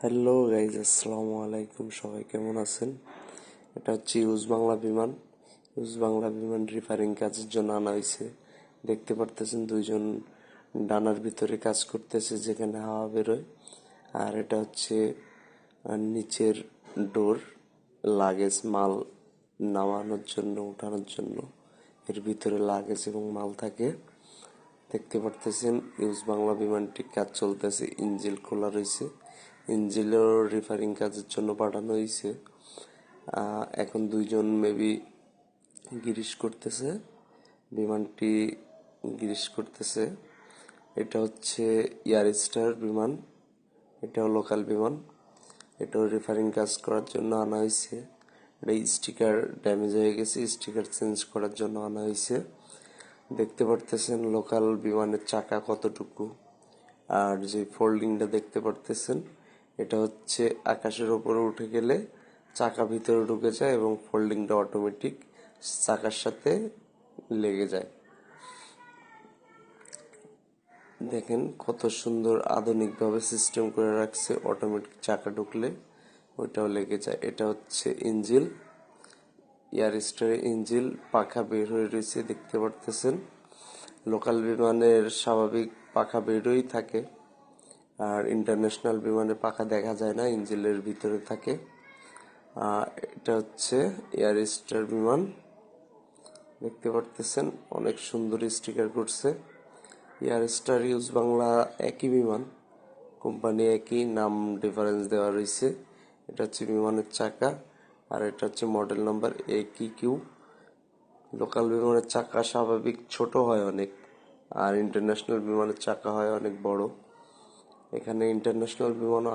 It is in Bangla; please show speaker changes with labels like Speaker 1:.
Speaker 1: হ্যালো গাইজ আসসালামু আলাইকুম। সবাই কেমন আছেন? এটা হচ্ছে ইউজ বাংলা বিমান। ইউজ বাংলা বিমান রিফারিং কাজের জন্য আনা হয়েছে। দেখতে পারতেছেন, দুইজন ডানার ভিতরে কাজ করতেছে, যেখানে হাওয়া বেরোয়। আর এটা হচ্ছে নিচের ডোর লাগেজ মাল নামানোর জন্য, উঠানোর জন্য। এর ভিতরে লাগেজ এবং মাল থাকে। দেখতে পারতেছেন, ইউজ বাংলা বিমানটি কাজ চলতেছে, ইঞ্জিল খোলা রয়েছে। ইঞ্জিলের রিফারিং কাজের জন্য পাঠানো হয়েছে এখন দুইজন মেবি গিরিশ করতেছে। বিমানটি গিরিশ করতেছে। এটা হচ্ছে এয়ার স্টার বিমান। এটাও লোকাল বিমান। এটাও রিফারিং কাজ করার জন্য আনা হয়েছে এটা স্টিকার ড্যামেজ হয়ে গেছে। স্টিকার চেঞ্জ করার জন্য আনা হয়েছে দেখতে পারতেছেন লোকাল বিমানের চাকা কতটুকু। আর যে ফোল্ডিংটা দেখতে পারতেছেন এটা হচ্ছে আকাশের উপরে উঠে গেলে চাকা ভিতরে ঢুকে যায় এবং ফোল্ডিংটা অটোমেটিক চাকার সাথে লেগে যায়। দেখেন কত সুন্দর আধুনিকভাবে সিস্টেম করে রাখছে অটোমেটিক চাকা ঢুকলে, ওইটাও লেগে যায়। এটা হচ্ছে ইঞ্জিল এয়ার স্টারের ইঞ্জিল পাখা বের হয়ে রয়েছে, দেখতে পারতেছেন। লোকাল বিমানের স্বাভাবিক পাখা বেরোই থাকে। আর ইন্টারন্যাশনাল বিমানে পাখা দেখা যায় না, ইঞ্জিলের ভিতরে থাকে। এটা হচ্ছে এয়ার স্টার বিমান। দেখতে পারতেছেন, অনেক সুন্দর স্টিকার করছে এয়ার স্টার ইউজ বাংলা একই বিমান কোম্পানি একই, নাম ডিফারেন্স দেওয়া রয়েছে। এটা হচ্ছে বিমানের চাকা, আর এটা হচ্ছে মডেল নাম্বার এ কি কিউ লোকাল বিমানের চাকা স্বাভাবিক ছোট হয় অনেক, আর ইন্টারন্যাশনাল বিমানের চাকা হয় অনেক বড়। এখানে ইন্টারন্যাশনাল বিমানও